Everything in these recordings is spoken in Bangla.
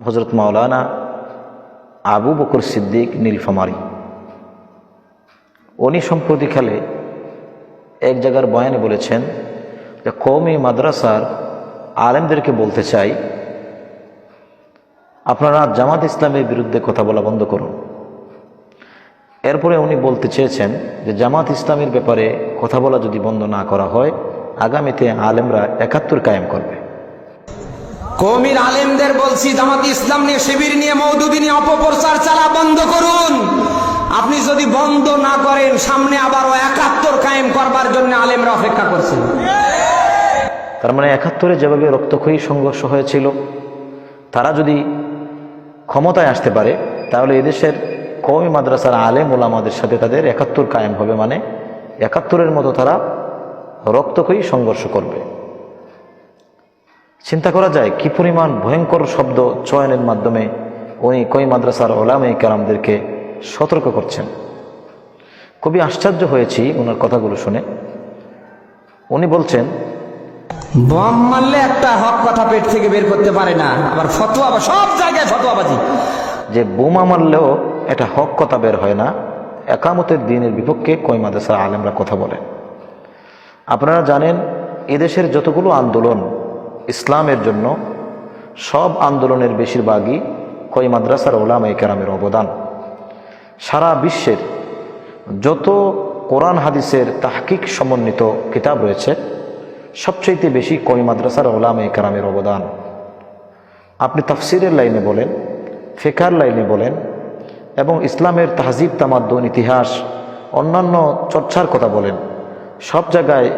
হজরত মাওলানা আবু বকর সিদ্দিক নীলফামারি। উনি সম্প্রতিকালে এক জায়গার বয়ানে বলেছেন যে কৌমি মাদ্রাসার আলেমদেরকে বলতে চাই, আপনারা জামাত ইসলামের বিরুদ্ধে কথা বলা বন্ধ করুন। এরপরে উনি বলতে চেয়েছেন যে, জামাত ইসলামের ব্যাপারে কথা বলা যদি বন্ধ না করা হয়, আগামীতে আলেমরা একাত্তর কায়েম করবে। কৌমির আলেমদের বলছি, জামাত ইসলাম নিয়ে, শিবির নিয়ে মৌদুদি নিয়ে অপপ্রচার চালা বন্ধ করুন। আপনি যদি বন্ধ না করেন, সামনে আবারও একাত্তর কায়েম করবার জন্য আলেমরা অপেক্ষা করছেন তার মানে একাত্তরে যেভাবে রক্তক্ষয়ী সংঘর্ষ হয়েছিল, তারা যদি ক্ষমতায় আসতে পারে, তাহলে এদেশের কওমি মাদ্রাসার আলেম ওলামাদের সাথে তাদের একাত্তর কায়েম হবে মানে একাত্তরের মতো তারা রক্তক্ষয়ী সংঘর্ষ করবে। চিন্তা করা যায় কি পরিমাণ ভয়ঙ্কর শব্দ চয়নের মাধ্যমে উনি কই মাদ্রাসার ওলামে কারামদেরকে সতর্ক করছেন। খুবই আশ্চর্য হয়েছি ওনার কথাগুলো শুনে। উনি বলছেন বম মারলে একটা হক কথা পেট থেকে বের করতে পারে না আবার ফতোয়া সব জায়গায় ফতোয়াবাজি। যে বোমা মারলেও এটা হক কথা বের হয় না একামতের দিনের বিপক্ষে কই মাদ্রাসার আলেমরা কথা বলে। আপনারা জানেন এদেশের যতগুলো আন্দোলন ইসলামের জন্য সব আন্দোলনের বেশিরভাগই কই মাদ্রাসার ওলামা কেরামের অবদান। সারা বিশ্বের যত কোরআন হাদিসের তাহকিক সমন্বিত কিতাব রয়েছে সবচেয়ে বেশি কই মাদ্রাসার ওলামা কেরামের অবদান। আপনি তাফসিরের লাইনে বলেন, ফেকার লাইনে বলেন এবং ইসলামের তাহজিব তামাদ্দন ইতিহাস, অন্যান্য চর্চার কথা বলেন, সব জায়গায়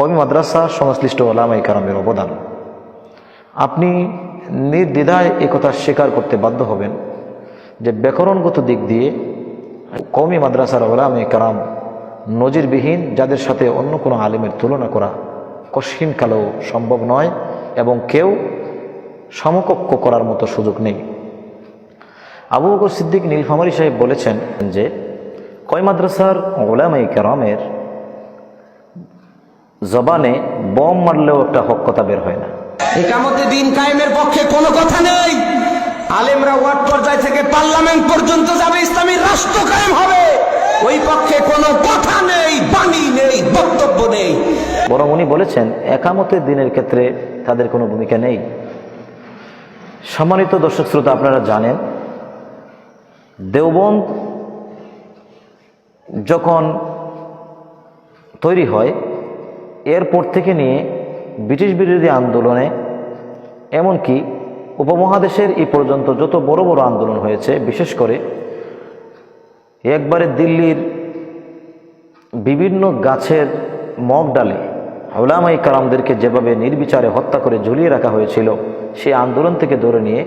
কবি মাদ্রাসা সংশ্লিষ্ট ওলামাই কারামের অবদান। আপনি নির্দ্বিধায় একথা স্বীকার করতে বাধ্য হবেন যে ব্যাকরণগত দিক দিয়ে কৌমি মাদ্রাসার ওলামে কারাম নজিরবিহীন, যাদের সাথে অন্য কোনো আলেমের তুলনা করা কশিন কালেও সম্ভব নয় এবং কেউ সমকক্ষ করার মতো সুযোগ নেই। আবু বকর সিদ্দিক নীলফামারি সাহেব বলেছেন যে কয় মাদ্রাসার ওলামাই কেরামের জবানে বম মারলেও একটা হক কথা বের হয় না। একামতে দিন কায়েমের পক্ষে কোনো কথা নেই। আলেমরা ওয়ার্ড পর্যায় থেকে পার্লামেন্ট পর্যন্ত যাবে ইসলামী রাষ্ট্র কায়েম হবে। ওই পক্ষে কোনো কথা নেই বাণী নেই বক্তব্য নেই। বরং উনি বলেছেন একামতের দিনের ক্ষেত্রে তাদের কোনো ভূমিকা নেই। সম্মানিত দর্শক শ্রোতা আপনারা জানেন দেওবন্দ যখন তৈরি হয় এরপর থেকে নিয়ে ব্রিটিশ বিরোধী আন্দোলনে, এমনকি উপমহাদেশের এই পর্যন্ত যত বড় বড় আন্দোলন হয়েছে, বিশেষ করে একবারে দিল্লির বিভিন্ন গাছের মগ ডালে ওলামাই কালামদেরকে যেভাবে নির্বিচারে হত্যা করে ঝুলিয়ে রাখা হয়েছিল, সেই আন্দোলন থেকে ধরে নিয়ে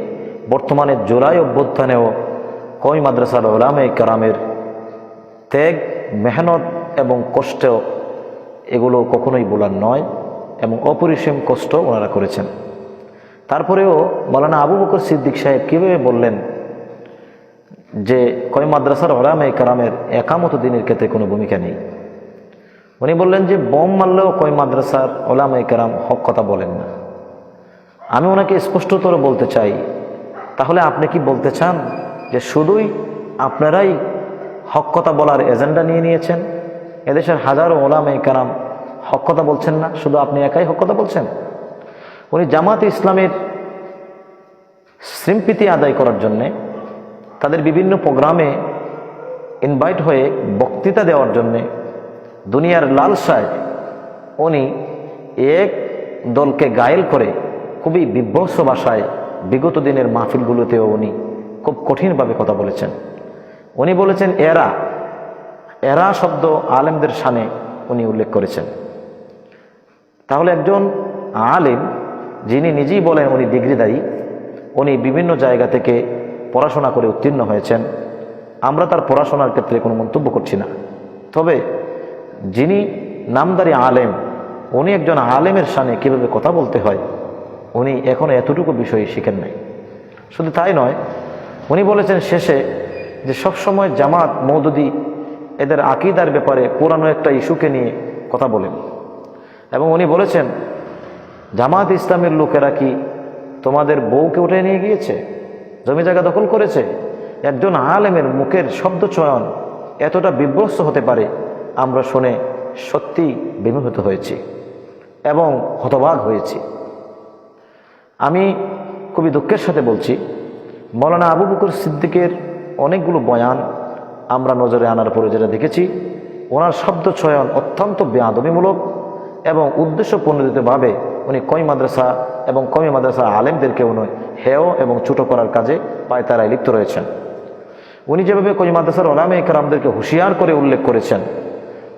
বর্তমানে জুলাই অভ্যুত্থানেও কই মাদ্রাসার ওলামাই কালামের ত্যাগ, মেহনত এবং কষ্ট এগুলো কখনোই বলার নয় এবং অপরিসীম কষ্ট ওনারা করেছেন। তারপরেও মৌলানা আবু বকর সিদ্দিক সাহেব কীভাবে বললেন যে, কয় মাদ্রাসার ওলামে কারামের একামত দিনের ক্ষেত্রে কোনো ভূমিকা নেই? উনি বললেন যে, বম মারলেও কয় মাদ্রাসার ওলামে কারাম হক কথা বলেন না। আমি ওনাকে স্পষ্টতর বলতে চাই, তাহলে আপনি কি বলতে চান যে, শুধুই আপনারাই হক কথা বলার এজেন্ডা নিয়ে নিয়েছেন? এদেশের হাজারো ওলামে কারাম হক কথা বলছেন না, শুধু আপনি একাই হক কথা বলছেন? উনি জামাত ইসলামের স্মৃতি আদায় করার জন্যে তাদের বিভিন্ন প্রোগ্রামে ইনভাইট হয়ে বক্তৃতা দেওয়ার জন্যে দুনিয়ার লালসায় উনি এক দলকে গায়েল করে খুবই বিভ্রস্ত ভাষায় বিগত দিনের মাহফিলগুলোতেও উনি খুব কঠিনভাবে কথা বলেছেন। উনি বলেছেন, এরা এরা শব্দ আলেমদের সানে উনি উল্লেখ করেছেন। তাহলে একজন আলেম যিনি নিজেই বলেন উনি ডিগ্রিদায়ী উনি বিভিন্ন জায়গা থেকে পড়াশোনা করে উত্তীর্ণ হয়েছেন, আমরা তার পড়াশোনার ক্ষেত্রে কোনো মন্তব্য করছি না। তবে যিনি নামদারি আলেম, উনি একজন আলেমের সামনে কীভাবে কথা বলতে হয়, উনি এখনও এতটুকু বিষয় শিখেন নাই। শুধু তাই নয়, উনি বলেছেন শেষে যে সবসময় জামাত মৌদুদি এদের আকিদার ব্যাপারে পুরানো একটা ইস্যুকে নিয়ে কথা বলেন। এবং উনি বলেছেন, জামাত ইসলামের লোকেরা কি তোমাদের বউকে উঠে নিয়ে গিয়েছে? জমি জায়গা দখল করেছে? একজন আলেমের মুখের শব্দ চয়ন এতটা বিভ্রস্ত হতে পারে, আমরা শুনে সত্যি বিমোহিত হয়েছি এবং হতবাক হয়েছি। আমি খুবই দুঃখের সাথে বলছি, মৌলানা আবু বকর সিদ্দিকের অনেকগুলো বয়ান আমরা নজরে আনার পরে যেটা দেখেছি, ওনার শব্দ চয়ন অত্যন্ত বেআদবিমূলক এবং উদ্দেশ্য প্রণোদিতভাবে উনি কই মাদ্রাসা এবং কমি মাদ্রাসা আলেমদেরকে উনি হেয় এবং ছোটো করার কাজে পায় তারাই লিপ্ত রয়েছেন। উনি যেভাবে কই মাদ্রাসার ওলামে একরামদেরকে হুঁশিয়ার করে উল্লেখ করেছেন,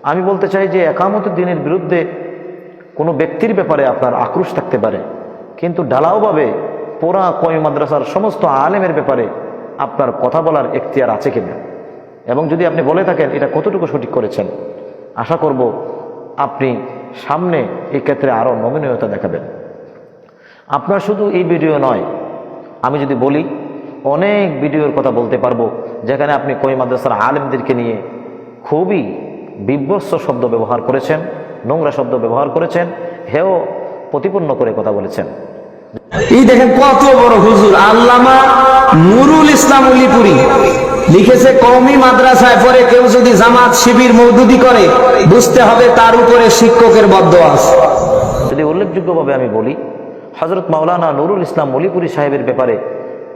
আমি বলতে চাই যে একামত দিনের বিরুদ্ধে কোনো ব্যক্তির ব্যাপারে আপনার আক্রোশ থাকতে পারে, কিন্তু ঢালাওভাবে পোড়া কমি মাদ্রাসার সমস্ত আলেমের ব্যাপারে আপনার কথা বলার এখতিয়ার আছে কিনা? এবং যদি আপনি বলে থাকেন এটা কতটুকু সঠিক করেছেন, আশা করব আপনি সামনে এই ক্ষেত্রে আরও নমনীয়তা দেখাবেন। আপনার শুধু এই ভিডিও নয়, আমি যদি বলি, অনেক ভিডিওর কথা বলতে পারব, যেখানে আপনি কই মাদ্রাসার আলেমদেরকে নিয়ে খুবই বিভ্রস্ত শব্দ ব্যবহার করেছেন, নোংরা শব্দ ব্যবহার করেছেন হেও প্রতিপন্ন করে কথা বলেছেন। এই দেখেন কত বড় হুজুর, আল্লামা নুরুল ইসলাম উলিপুরি লিখেছে, কওমি মাদ্রাসায় পরে কেউ যদি জামাত শিবির মৌদুদি করে, বুঝতে হবে তার উপরে শিক্ষকের বদ্ধ যদি উল্লেখযোগ্যভাবে আমি বলি হজরত মাওলানা নুরুল ইসলাম মলিপুরি সাহেবের ব্যাপারে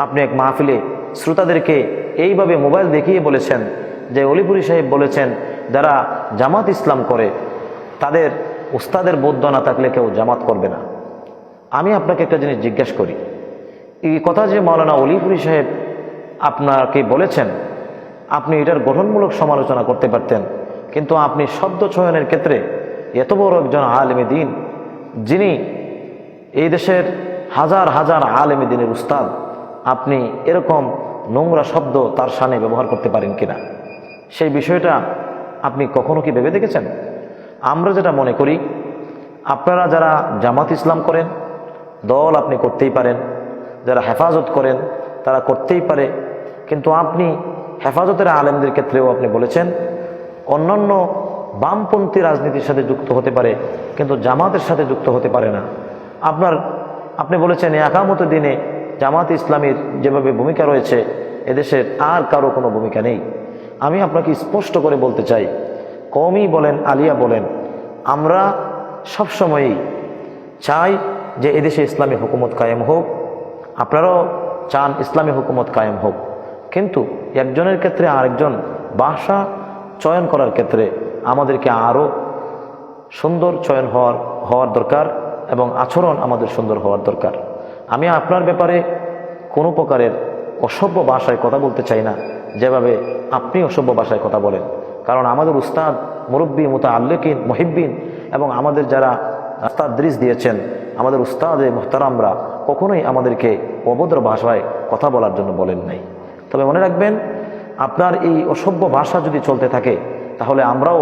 আপনি এক মাহফিলে শ্রোতাদেরকে এইভাবে মোবাইল দেখিয়ে বলেছেন যে অলিপুরি সাহেব বলেছেন, যারা জামাত ইসলাম করে, তাদের উস্তাদের বোধ না থাকলে কেউ জামাত করবে না। আমি আপনাকে একটা জিনিস জিজ্ঞেস করি, এই কথা যে মাওলানা অলিপুরি সাহেব আপনাকে বলেছেন, আপনি এটার গঠনমূলক সমালোচনা করতে পারতেন। কিন্তু আপনি শব্দ চয়নের ক্ষেত্রে এত বড় একজন আলেমী দিন, যিনি এই দেশের হাজার হাজার আলেমী দিনের উস্তাদ, আপনি এরকম নোংরা শব্দ তার সামনে ব্যবহার করতে পারেন কিনা? সেই বিষয়টা আপনি কখনো কি ভেবে দেখেছেন? আমরা যেটা মনে করি, আপনারা যারা জামাত ইসলাম করেন, দল আপনি করতেই পারেন, যারা হেফাজত করেন, তারা করতেই পারে কিন্তু আপনি হেফাজতের আলেমদের ক্ষেত্রেও আপনি বলেছেন, অন্যান্য বামপন্থী রাজনীতির সাথে যুক্ত হতে পারে, কিন্তু জামাতের সাথে যুক্ত হতে পারে না। আপনার, আপনি বলেছেন, একামত দিনে জামাত ইসলামীর যেভাবে ভূমিকা রয়েছে এদেশের আর কারও কোনো ভূমিকা নেই। আমি আপনাকে স্পষ্ট করে বলতে চাই কমই বলেন, আলিয়া বলেন, আমরা সবসময়ই চাই যে এদেশে ইসলামী হুকুমত কায়েম হোক। আপনারাও চান ইসলামী হুকুমত কায়েম হোক। কিন্তু একজনের ক্ষেত্রে আরেকজন ভাষা চয়ন করার ক্ষেত্রে আমাদেরকে আরও সুন্দর চয়ন হওয়ার হওয়ার দরকার এবং আচরণ আমাদের সুন্দর হওয়ার দরকার। আমি আপনার ব্যাপারে কোনো প্রকারের অসভ্য ভাষায় কথা বলতে চাই না, যেভাবে আপনি অসভ্য ভাষায় কথা বলেন। কারণ আমাদের উস্তাদ, মুরব্বী মোতা আল্লেকিন মহিব্বিন এবং আমাদের যারা রাস্তার দৃশ দিয়েছেন, আমাদের উস্তাদে, মোহতারামরা কখনোই আমাদেরকে অভদ্র ভাষায় কথা বলার জন্য বলেন নাই। তবে মনে রাখবেন, আপনার এই অসভ্য ভাষা যদি চলতে থাকে, তাহলে আমরাও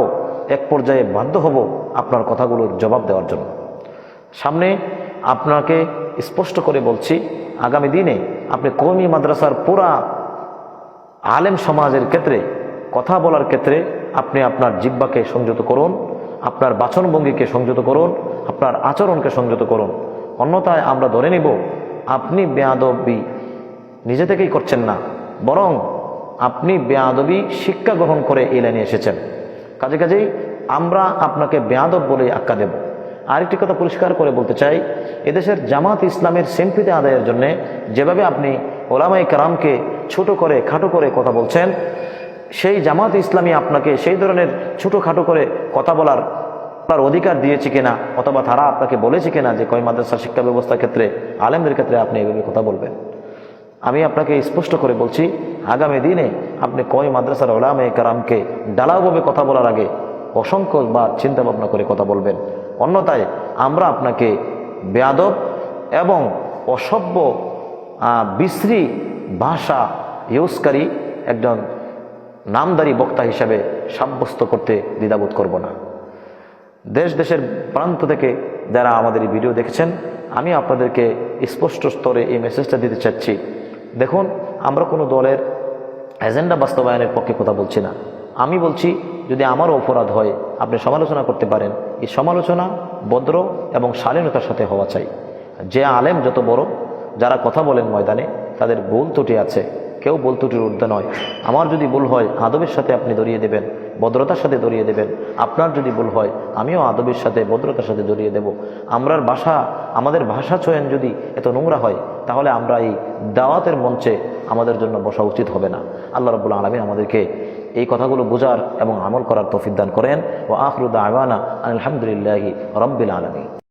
এক পর্যায়ে বাধ্য হব আপনার কথাগুলোর জবাব দেওয়ার জন্য। সামনে আপনাকে স্পষ্ট করে বলছি, আগামী দিনে আপনি কৌমি মাদ্রাসার পুরা আলেম সমাজের ক্ষেত্রে, কথা বলার ক্ষেত্রে আপনি আপনার জিব্বাকে সংযত করুন, আপনার বাচনভঙ্গিকে সংযত করুন, আপনার আচরণকে সংযত করুন। অন্যথায় আমরা ধরে নিব, আপনি বেয়াদবি নিজে থেকেই করছেন না। বরং আপনি বেয়াদবি শিক্ষা গ্রহণ করে এই লাইনে এসেছেন। কাজে কাজেই আমরা আপনাকে বেয়াদব বলে আখ্যা দেব। আরেকটি কথা পরিষ্কার করে বলতে চাই, এদেশের জামাত ইসলামের সেম্পিতে আদায়ের জন্য যেভাবে আপনি ওলামাই কারামকে ছোট করে, খাটো করে কথা বলছেন, সেই জামাত ইসলামী আপনাকে সেই ধরনের ছোটো খাটো করে কথা বলার আপনার অধিকার দিয়েছে কিনা অথবা তারা আপনাকে বলেছে কিনা যে কয় মাদ্রাসা শিক্ষা ব্যবস্থার ক্ষেত্রে, আলেমদের ক্ষেত্রে আপনি এভাবে কথা বলবেন। আমি আপনাকে স্পষ্ট করে বলছি, আগামী দিনে আপনি কয় মাদ্রাসার ওলামে কারামকে ডালাওভাবে কথা বলার আগে অসংখ্য বা চিন্তা ভাবনা করে কথা বলবেন। অন্যথায় আমরা আপনাকে বেয়াদব এবং অসভ্য বিশ্রী ভাষা ইউজকারী একজন নামদারি বক্তা হিসাবে সাব্যস্ত করতে দ্বিধাবোধ করব না। দেশ দেশের প্রান্ত থেকে যারা আমাদের এই ভিডিও দেখেছেন, আমি আপনাদেরকে স্পষ্ট স্তরে এই মেসেজটা দিতে চাচ্ছি। দেখুন, আমরা কোনো দলের এজেন্ডা বাস্তবায়নের পক্ষে কথা বলছি না। আমি বলছি, যদি আমারও অপরাধ হয়, আপনি সমালোচনা করতে পারেন। এই সমালোচনা ভদ্র এবং শালীনতার সাথে হওয়া চাই। যে আলেম যত বড়, যারা কথা বলেন ময়দানে, তাদের ভুল ত্রুটি আছে। কেউ ভুল ত্রুটির ঊর্ধ্বে নয়। আমার যদি ভুল হয়, আদবের সাথে আপনি ধরিয়ে দেবেন। ভদ্রতার সাথে দড়িয়ে দেবেন। আপনার যদি ভুল হয়, আমিও আদবের সাথে, ভদ্রতার সাথে জড়িয়ে দেব। আমরার ভাষা, আমাদের ভাষা চয়ন যদি এত নোংরা হয়, তাহলে আমরা এই দাওয়াতের মঞ্চে আমাদের জন্য বসা উচিত হবে না। আল্লাহ রবুল আলমী আমাদেরকে এই কথাগুলো বোঝার এবং আমল করার তৌফিক দান করেন। ও আখরুদ্দা আওয়ানা আলহামদুলিল্লাহি রব্বিল আলমী